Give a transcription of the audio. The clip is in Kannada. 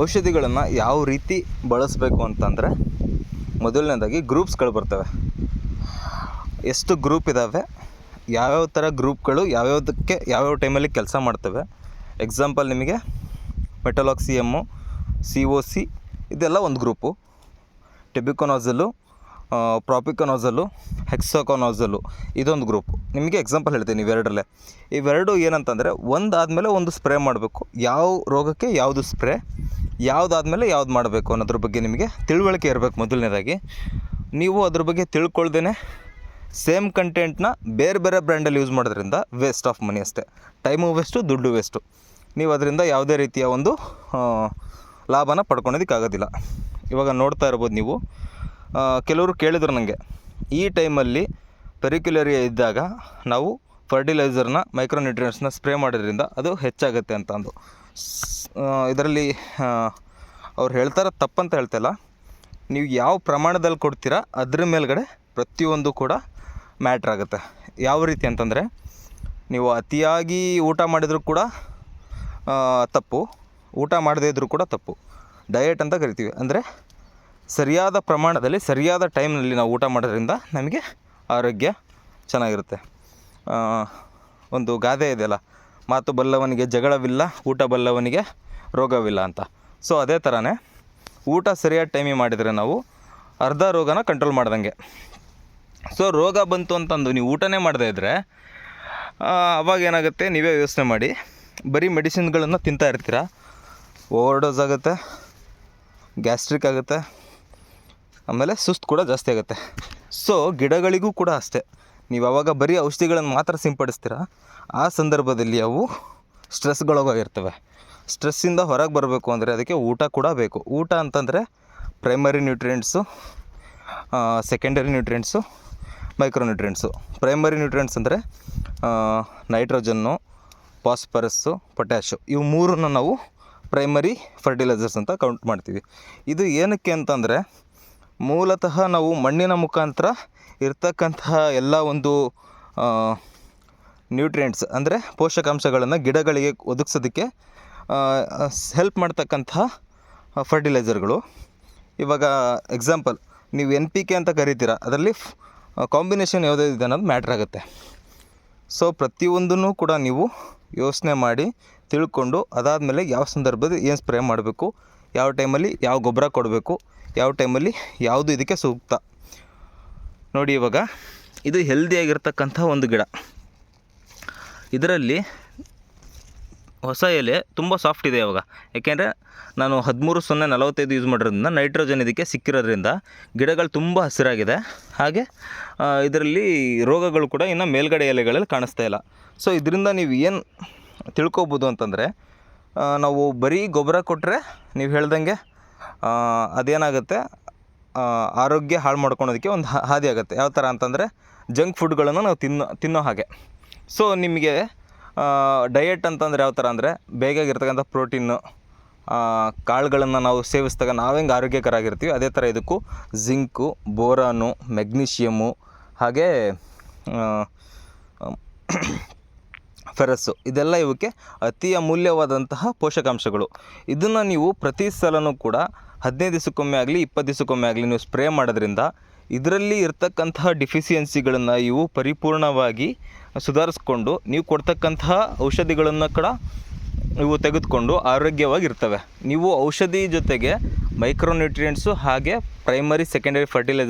ಔಷಧಿಗಳನ್ನು ಯಾವ ರೀತಿ ಬಳಸಬೇಕು ಅಂತಂದರೆ ಮೊದಲನೇದಾಗಿ ಗ್ರೂಪ್ಸ್ಗಳು ಬರ್ತವೆ. ಎಷ್ಟು ಗ್ರೂಪ್ ಇದ್ದಾವೆ ಯಾವ್ಯಾವ ಥರ ಗ್ರೂಪ್ಗಳು ಯಾವ್ಯಾವುದಕ್ಕೆ ಯಾವ್ಯಾವ ಟೈಮಲ್ಲಿ ಕೆಲಸ ಮಾಡ್ತವೆ. ಎಕ್ಸಾಂಪಲ್ ನಿಮಗೆ metalaxyl M C O C ಇದೆಲ್ಲ ಒಂದು ಗ್ರೂಪು ಟೆಬಿಕೊನಾಝಲು ಪ್ರಾಪಿಕೊನಾಝಲು ಹೆಕ್ಸೋಕೊನಾಝಲು ಇದೊಂದು ಗ್ರೂಪ್ ನಿಮಗೆ ಎಕ್ಸಾಂಪಲ್ ಹೇಳ್ತೀನಿ ಇವೆರಡರಲ್ಲೇ. ಇವೆರಡು ಏನಂತಂದರೆ ಒಂದಾದಮೇಲೆ ಒಂದು ಸ್ಪ್ರೇ ಮಾಡಬೇಕು. ಯಾವ ರೋಗಕ್ಕೆ ಯಾವುದು ಸ್ಪ್ರೇ ಯಾವುದಾದ್ಮೇಲೆ ಯಾವ್ದು ಮಾಡಬೇಕು ಅನ್ನೋದ್ರ ಬಗ್ಗೆ ನಿಮಗೆ ತಿಳುವಳಿಕೆ ಇರಬೇಕು ಮೊದಲನೇದಾಗಿ. ನೀವು ಅದ್ರ ಬಗ್ಗೆ ತಿಳ್ಕೊಳ್ದೇ ಸೇಮ್ ಕಂಟೆಂಟ್ನ ಬೇರೆ ಬೇರೆ ಬ್ರ್ಯಾಂಡಲ್ಲಿ ಯೂಸ್ ಮಾಡೋದ್ರಿಂದ ವೇಸ್ಟ್ ಆಫ್ ಮನಿ ಅಷ್ಟೇ. ಟೈಮು ವೇಸ್ಟು, ದುಡ್ಡು ವೇಸ್ಟು. ನೀವು ಅದರಿಂದ ಯಾವುದೇ ರೀತಿಯ ಒಂದು ಲಾಭನ ಪಡ್ಕೊಳೋದಕ್ಕಾಗೋದಿಲ್ಲ. ಇವಾಗ ನೋಡ್ತಾ ಇರ್ಬೋದು ನೀವು. ಕೆಲವರು ಕೇಳಿದ್ರು ನನಗೆ ಈ ಟೈಮಲ್ಲಿ ಪೆರಿಕ್ಯುಲರಿ ಇದ್ದಾಗ ನಾವು ಫರ್ಟಿಲೈಸರ್ನ ಮೈಕ್ರೋನ್ಯೂಟ್ರಿಯೆಂಟ್ಸ್ನ ಸ್ಪ್ರೇ ಮಾಡೋದ್ರಿಂದ ಅದು ಹೆಚ್ಚಾಗುತ್ತೆ ಅಂತ ಅಂದು. ಇದರಲ್ಲಿ ಅವ್ರು ಹೇಳ್ತಾರೆ ತಪ್ಪಂತ ಹೇಳ್ತಾಯಿಲ್ಲ ನೀವು ಯಾವ ಪ್ರಮಾಣದಲ್ಲಿ ಕೊಡ್ತೀರಾ, ಅದ್ರ ಮೇಲ್ಗಡೆ ಪ್ರತಿಯೊಂದು ಕೂಡ ಮ್ಯಾಟ್ರ್ ಆಗುತ್ತೆ. ಯಾವ ರೀತಿ ಅಂತಂದರೆ, ನೀವು ಅತಿಯಾಗಿ ಊಟ ಮಾಡಿದರೂ ಕೂಡ ತಪ್ಪು. ಊಟ ಮಾಡದೇ ಇದ್ದರೂ ಕೂಡ ತಪ್ಪು. ಡಯಟ್ ಅಂತ ಕರಿತೀವಿ. ಅಂದರೆ, ಸರಿಯಾದ ಪ್ರಮಾಣದಲ್ಲಿ, ಸರಿಯಾದ ಟೈಮ್ನಲ್ಲಿ ನಾವು ಊಟ ಮಾಡೋದ್ರಿಂದ ನಮಗೆ ಆರೋಗ್ಯ ಚೆನ್ನಾಗಿರುತ್ತೆ. ಒಂದು ಗಾದೆ ಇದೆಯಲ್ಲ, ಮಾತು ಬಲ್ಲವನಿಗೆ ಜಗಳವಿಲ್ಲ, ಊಟ ಬಲ್ಲವನಿಗೆ ರೋಗವಿಲ್ಲ ಅಂತ. ಸೊ ಅದೇ ಥರನೇ ಊಟ ಸರಿಯಾದ ಟೈಮಿಗೆ ಮಾಡಿದರೆ ನಾವು ಅರ್ಧ ರೋಗನ ಕಂಟ್ರೋಲ್ ಮಾಡ್ದಂಗೆ. ಸೊ ರೋಗ ಬಂತು ಅಂತಂದು ನೀವು ಊಟನೇ ಮಾಡದೇ ಇದ್ದರೆ ಅವಾಗ ಏನಾಗುತ್ತೆ? ನೀವೇ ಯೋಚನೆ ಮಾಡಿ. ಬರೀ ಮೆಡಿಸಿನ್ಗಳನ್ನು ತಿಂತಾ ಇರ್ತೀರ? ಓವರ್ ಡೋಸ್ ಆಗುತ್ತೆ ಗ್ಯಾಸ್ಟ್ರಿಕ್ ಆಗುತ್ತೆ, ಆಮೇಲೆ ಸುಸ್ತು ಕೂಡ ಜಾಸ್ತಿ ಆಗುತ್ತೆ. ಸೊ ಗಿಡಗಳಿಗೂ ಕೂಡ ಅಷ್ಟೇ. ನೀವು ಅವಾಗ ಬರೀ ಔಷಧಿಗಳನ್ನು ಮಾತ್ರ ಸಿಂಪಡಿಸ್ತೀರ? ಆ ಸಂದರ್ಭದಲ್ಲಿ ಅವು ಸ್ಟ್ರೆಸ್ಗೊಳಗಾಗಿರ್ತವೆ ಸ್ಟ್ರೆಸ್ಸಿಂದ ಹೊರಗೆ ಬರಬೇಕು ಅಂದರೆ ಅದಕ್ಕೆ ಊಟ ಕೂಡ ಬೇಕು. ಊಟ ಅಂತಂದರೆ primary nutrients secondary nutrients micro nutrients primary nutrients ಅಂದರೆ ನೈಟ್ರೋಜನ್ನು ಫಾಸ್ಫರಸ್ಸು ಪೊಟ್ಯಾಶು ಇವು ಮೂರನ್ನು ನಾವು ಪ್ರೈಮರಿ ಫರ್ಟಿಲೈಸರ್ಸ್ ಅಂತ ಕೌಂಟ್ ಮಾಡ್ತೀವಿ. ಇದು ಏನಕ್ಕೆ ಅಂತಂದರೆ, ಮೂಲತಃ ನಾವು ಮಣ್ಣಿನ ಮುಖಾಂತರ ಇರ್ತಕ್ಕಂತಹ ಎಲ್ಲ ಒಂದು ನ್ಯೂಟ್ರಿಯೆಂಟ್ಸ್ ಅಂದರೆ ಪೋಷಕಾಂಶಗಳನ್ನು ಗಿಡಗಳಿಗೆ ಒದಗಿಸೋದಕ್ಕೆ ಹೆಲ್ಪ್ ಮಾಡ್ತಕ್ಕಂತಹ ಫರ್ಟಿಲೈಸರ್ಗಳು ಇವಾಗ ಎಕ್ಸಾಂಪಲ್ ನೀವು ಎನ್ ಪಿ ಕೆ ಅಂತ ಕರಿತೀರ, ಅದರಲ್ಲಿ ಕಾಂಬಿನೇಷನ್ ಯಾವುದೇ ಇದೆ ಅನ್ನೋದು ಮ್ಯಾಟ್ರ್ ಆಗುತ್ತೆ. ಸೊ ಪ್ರತಿಯೊಂದನ್ನು ಕೂಡ ನೀವು ಯೋಚನೆ ಮಾಡಿ ತಿಳ್ಕೊಂಡು, ಅದಾದಮೇಲೆ ಯಾವ ಸಂದರ್ಭದಲ್ಲಿ ಏನು ಸ್ಪ್ರೇ ಮಾಡಬೇಕು, ಯಾವ ಟೈಮಲ್ಲಿ ಯಾವ ಗೊಬ್ಬರ ಕೊಡಬೇಕು, ಯಾವ ಟೈಮಲ್ಲಿ ಯಾವುದು ಇದಕ್ಕೆ ಸೂಕ್ತ. ನೋಡಿ ಇವಾಗ, ಇದು ಹೆಲ್ದಿಯಾಗಿರ್ತಕ್ಕಂಥ ಒಂದು ಗಿಡ. ಇದರಲ್ಲಿ ಹೊಸ ಎಲೆ ತುಂಬ ಸಾಫ್ಟ್ ಇದೆ ಇವಾಗ. ಯಾಕೆಂದರೆ ನಾನು ಹದಿಮೂರು ಸೊನ್ನೆ ನಲವತ್ತೈದು ಯೂಸ್ ಮಾಡಿರೋದ್ರಿಂದ ನೈಟ್ರೋಜನ್ ಇದಕ್ಕೆ ಸಿಕ್ಕಿರೋದ್ರಿಂದ ಗಿಡಗಳು ತುಂಬ ಹಸಿರಾಗಿದೆ. ಹಾಗೆ ಇದರಲ್ಲಿ ರೋಗಗಳು ಕೂಡ ಇನ್ನು ಮೇಲ್ಗಡೆ ಎಲೆಗಳಲ್ಲಿ ಕಾಣಿಸ್ತಾ ಇಲ್ಲ. ಸೊ ಇದರಿಂದ ನೀವು ಏನು ತಿಳ್ಕೊಬೋದು ಅಂತಂದರೆ ನಾವು ಬರೀ ಗೊಬ್ಬರ ಕೊಟ್ಟರೆ ನೀವು ಹೇಳ್ದಂಗೆ ಅದೇನಾಗುತ್ತೆ? ಆರೋಗ್ಯ ಹಾಳು ಮಾಡ್ಕೊಳೋದಕ್ಕೆ ಒಂದು ಹಾದಿ ಆಗುತ್ತೆ. ಯಾವ ಥರ ಅಂತಂದರೆ ಜಂಕ್ ಫುಡ್ಗಳನ್ನು ನಾವು ತಿನ್ನೋ ತಿನ್ನೋ ಹಾಗೆ. ಸೊ ನಿಮಗೆ ಡಯಟ್ ಅಂತಂದ್ರೆ ಯಾವ ಥರ ಅಂದರೆ ಬೇಗಾಗಿರ್ತಕ್ಕಂಥ ಪ್ರೋಟೀನು ಕಾಳುಗಳನ್ನು ನಾವು ಸೇವಿಸಿದಾಗ ನಾವು ಹೆಂಗೆ ಆರೋಗ್ಯಕರ ಆಗಿರ್ತೀವಿ ಅದೇ ಥರ ಇದಕ್ಕೂ ಜಿಂಕು ಬೋರಾನು ಮೆಗ್ನೀಷಿಯಮು ಹಾಗೇ ಫೆರಸ್ಸು ಇದೆಲ್ಲ ಇವಕ್ಕೆ ಅತಿ ಅಮೂಲ್ಯವಾದಂತಹ ಪೋಷಕಾಂಶಗಳು. ಇದನ್ನು ನೀವು ಪ್ರತಿ ಸಲನೂ ಕೂಡ ಹದಿನೈದು ದಿವಸಕ್ಕೊಮ್ಮೆ ಆಗಲಿ, ಇಪ್ಪತ್ತು ದಿವಸಕ್ಕೊಮ್ಮೆ ಆಗಲಿ ನೀವು ಸ್ಪ್ರೇ ಮಾಡೋದ್ರಿಂದ, ಇದರಲ್ಲಿ ಇರ್ತಕ್ಕಂತಹ ಡಿಫಿಷಿಯನ್ಸಿಗಳನ್ನು ಇವು ಪರಿಪೂರ್ಣವಾಗಿ ಸುಧಾರಿಸ್ಕೊಂಡು ನೀವು ಕೊಡ್ತಕ್ಕಂತಹ ಔಷಧಿಗಳನ್ನು ಕೂಡ ಇವು ತೆಗೆದುಕೊಂಡು ಆರೋಗ್ಯವಾಗಿರ್ತವೆ. ನೀವು ಔಷಧಿ ಜೊತೆಗೆ ಮೈಕ್ರೋನ್ಯೂಟ್ರಿಯೆಂಟ್ಸು ಹಾಗೆ ಪ್ರೈಮರಿ ಸೆಕೆಂಡರಿ ಫರ್ಟಿಲೈಸರ್